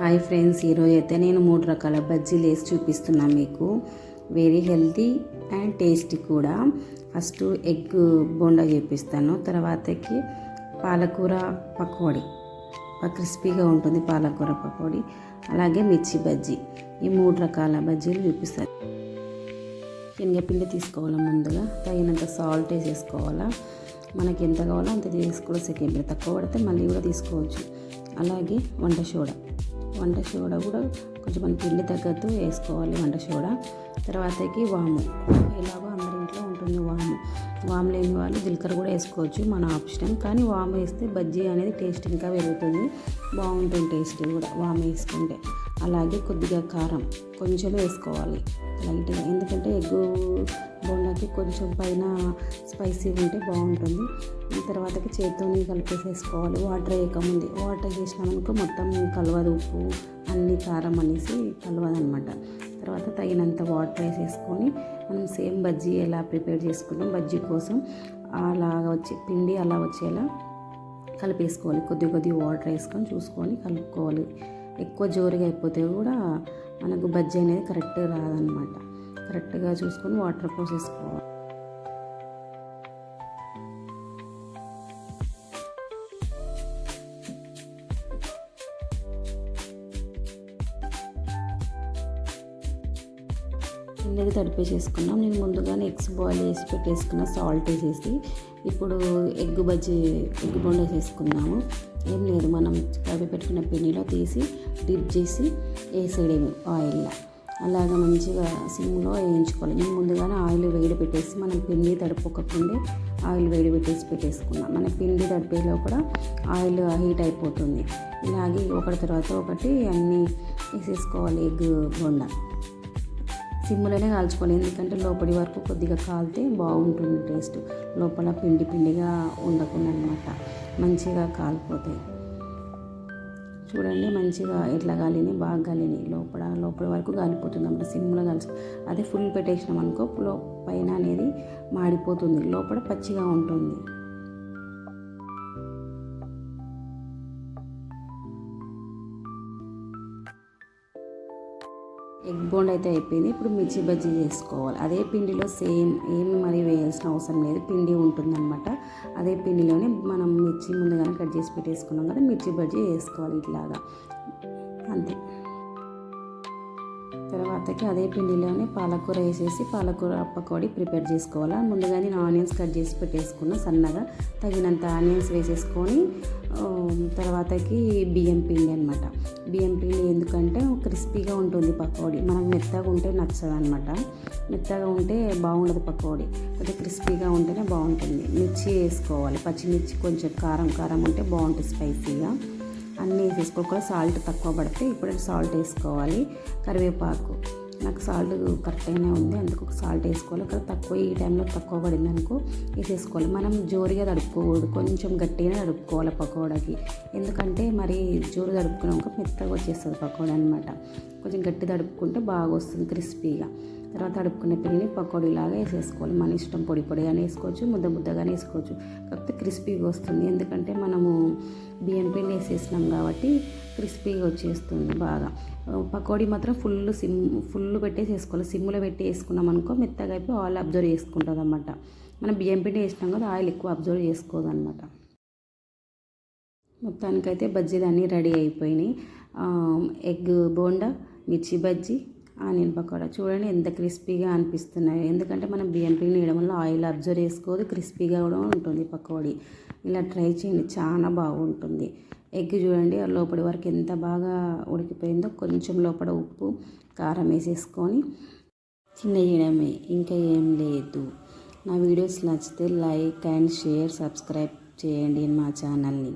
Hi friends ఈరోజు అయితే నేను మూడు రకాల బజ్జీలు వేసి చూపిస్తున్నాను మీకు. వెరీ హెల్తీ అండ్ టేస్టీ కూడా. ఫస్ట్ ఎగ్ బోండా చేపిస్తాను తర్వాతకి పాలకూర పకోడీ. క్రిస్పీగా ఉంటుంది పాలకూర పకోడీ. అలాగే మిర్చి బజ్జీ. ఈ మూడు రకాల బజ్జీలు చూపిస్తాను. శనగపిండి తీసుకోవాలా ముందుగా? తగినంత సాల్ట్ వేసేసుకోవాలా? మనకి ఎంత కావాలో అంత తీసుకోవాలి. సెకండ్ తక్కువ పడితే మళ్ళీ కూడా తీసుకోవచ్చు. అలాగే వంట సోడా. వంట సోడా కూడా కొంచెం మన పిండి తగ్గట్టు వేసుకోవాలి వంట సోడా. తర్వాతకి వాము. ఎలాగో అందరి ఇంట్లో ఉంటుంది వాము. వాము లేని వాళ్ళు జీలకర్ర కూడా వేసుకోవచ్చు మన ఆప్షన్. కానీ వాము వేస్తే బజ్జీ అనేది టేస్ట్ ఇంకా పెరుగుతుంది. బాగుంటుంది టేస్ట్ కూడా వాము వేసుకుంటే. అలాగే కొద్దిగా కారం. కొంచెం వేసుకోవాలి. లైట్గా. ఎందుకంటే ఎగ్గు బోండాకి కొంచెం పైన స్పైసీ ఉంటే బాగుంటుంది. తర్వాతకి చేతితోనే కలిపేసేసుకోవాలి. వాటర్ వేయకముందు. వాటర్ చేసినామనుకో మొత్తం కలవదు ఉప్పు అన్ని కారం అనేసి కలవదు అనమాట తర్వాత తగినంత వాటర్ వేసేసుకొని మనం సేమ్ బజ్జీ ఎలా ప్రిపేర్ చేసుకున్నాం బజ్జీ కోసం అలాగా వచ్చి పిండి అలా వచ్చేలా కలిపేసుకోవాలి. కొద్ది కొద్ది వాటర్ వేసుకొని చూసుకొని కలుపుకోవాలి. ఎక్కువ జోరుగా అయిపోతే కూడా మనకు బజ్జీ అనేది కరెక్ట్ రాదనమాట. కరెక్ట్గా చూసుకొని వాటర్ పోసేసుకోవాలి. పిండికి తడిపేసేసుకున్నాం. నేను ముందుగానే ఎగ్స్ బాయిల్ చేసి పెట్టేసుకున్న సాల్ట్ వేసేసి ఇప్పుడు ఎగ్ బజ్జీ ఎగ్ బొండ వేసేసుకున్నాము. ఏం లేదు మనం కలిపి పెట్టుకున్న పిండిలో తీసి డిప్ చేసి వేసేయడమే ఆయిల్లో. అలాగ మంచిగా సిమ్లో వేయించుకోవాలి. నేను ముందుగానే ఆయిల్ వేడి పెట్టేసి మనం పిండి తడిపోకకుండే ఆయిల్ వేడి పెట్టేసి పెట్టేసుకున్నాం. మన పిండి తడిపే లోపల ఆయిల్ హీట్ అయిపోతుంది. ఇలాగే ఒకటి తర్వాత ఒకటి అన్నీ వేసేసుకోవాలి ఎగ్ బొండ. సిమ్లోనే కాల్చుకోవాలి. ఎందుకంటే లోపలి వరకు కొద్దిగా కాలితే బాగుంటుంది టేస్ట్. లోపల పిండి పిండిగా ఉండకుండా అనమాట మంచిగా కాలిపోతాయి. చూడండి మంచిగా ఎట్లా గాలిని బాగా గాలిని లోపల లోపల వరకు గాలిపోతుంది. అన్నమాట సిమ్లో కలిసి అదే ఫుల్ పెట్టేసినాం అనుకో లో పైన అనేది మాడిపోతుంది లోపల పచ్చిగా ఉంటుంది. ఎగ్ బోండ్ అయితే అయిపోయింది. ఇప్పుడు మిర్చి బజ్జీ చేసుకోవాలి. అదే పిండిలో సేమ్ ఏమి మరి వేయాల్సిన అవసరం లేదు. పిండి ఉంటుందన్నమాట. అదే పిండిలోనే మనం మిర్చి ముందుగానే కట్ చేసి పెట్టేసుకున్నాం కదా మిర్చి బజ్జీ వేసుకోవాలి ఇట్లాగా. అంతే. తర్వాతకి అదే పిండిలోనే పాలకూర వేసేసి పాలకూర పకోడీ ప్రిపేర్ చేసుకోవాలి. ముందుగా నేను ఆనియన్స్ కట్ చేసి పెట్టేసుకున్న సన్నగా తగినంత ఆనియన్స్ వేసేసుకొని తర్వాతకి బియ్యం పిండి అనమాట బియ్యం పిండి ఎందుకంటే క్రిస్పీగా ఉంటుంది పకోడీ. మనకు మెత్తగా ఉంటే నచ్చదు అనమాట మెత్తగా ఉంటే బాగుండదు పకోడీ. కొంచెం క్రిస్పీగా ఉంటేనే బాగుంటుంది. మిర్చి వేసుకోవాలి. పచ్చిమిర్చి కొంచెం కారం కారం ఉంటే బాగుంటుంది స్పైసీగా. అన్నీ వేసుకోకుండా సాల్ట్ తక్కువ పడితే ఇప్పుడు సాల్ట్ వేసుకోవాలి. కరివేపాకు. నాకు సాల్ట్ కరెక్ట్గానే ఉంది. అందుకు సాల్ట్ వేసుకోవాలి. ఇక్కడ తక్కువ ఈ టైంలో తక్కువ పడింది అనుకో వేసేసుకోవాలి. మనం జోరుగా తడుపుకోకూడదు. కొంచెం గట్టిగా తడుపుకోవాలి పకోడాకి. ఎందుకంటే మరి జోరు తడుపుకున్నాక మెత్తగా వచ్చేస్తుంది పకోడా అనమాట కొంచెం గట్టి తడుపుకుంటే బాగా వస్తుంది క్రిస్పీగా తర్వాత అడుపుకున్న పిల్లని పకోడీలాగా వేసేసుకోవాలి. మన ఇష్టం పొడి పొడిగానే వేసుకోవచ్చు ముద్ద ముద్దగానే వేసుకోవచ్చు. కాకపోతే క్రిస్పీగా వస్తుంది. ఎందుకంటే మనము బియ్యం పిండి వేసేసినాం కాబట్టి క్రిస్పీగా వచ్చేస్తుంది బాగా. పకోడీ మాత్రం ఫుల్ సిమ్ ఫుల్ పెట్టేసి వేసుకోవాలి. సిమ్లో పెట్టి వేసుకున్నాం అనుకో మెత్తగా అయిపోయి ఆయిల్ అబ్జర్వ్ చేసుకుంటుంది అనమాట మనం బియ్యం పిండి వేసినాం కదా ఆయిల్ ఎక్కువ అబ్జర్వ్ చేసుకోదు అనమాట మొత్తానికైతే బజ్జీలు అన్నీ రెడీ అయిపోయినాయి. ఎగ్ బోండా మిర్చి బజ్జీ ఆనియన్ పకోడా చూడండి ఎంత క్రిస్పీగా అనిపిస్తున్నాయి. ఎందుకంటే మనం బియ్యం పిండి వేయడం వల్ల ఆయిల్ అబ్జర్వ్ చేసుకోదు క్రిస్పీగా కూడా ఉంటుంది పకోడీ ఇలా ట్రై చేయండి చాలా బాగుంటుంది. ఎగ్ చూడండి లోపలి వరకు ఎంత బాగా ఉడికిపోయిందో కొంచెం లోపల ఉప్పు కారం వేసేసుకొని చిన్న చేయడమే ఇంకా ఏం లేదు. నా వీడియోస్ నచ్చితే లైక్ అండ్ షేర్ సబ్స్క్రైబ్ చేయండి మా ఛానల్ని.